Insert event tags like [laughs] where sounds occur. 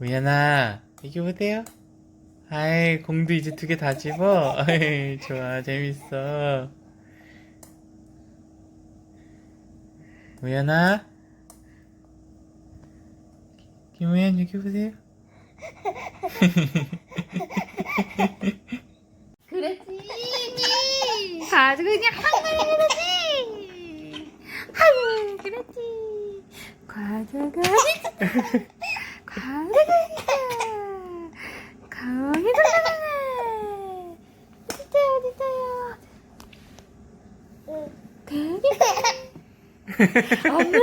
우연아, 여기 보세요. 아이, 공도 이제 두 개 다 집어. 아이, 좋아, 재밌어. 우연아, 김우연 여기 보세요. [laughs] 아주 그냥 한가위 그렇지. 아유, 그렇지. 과자가 과자가 거기 돌아가네. 어딨어요, 어딨어요. 되게 엄마.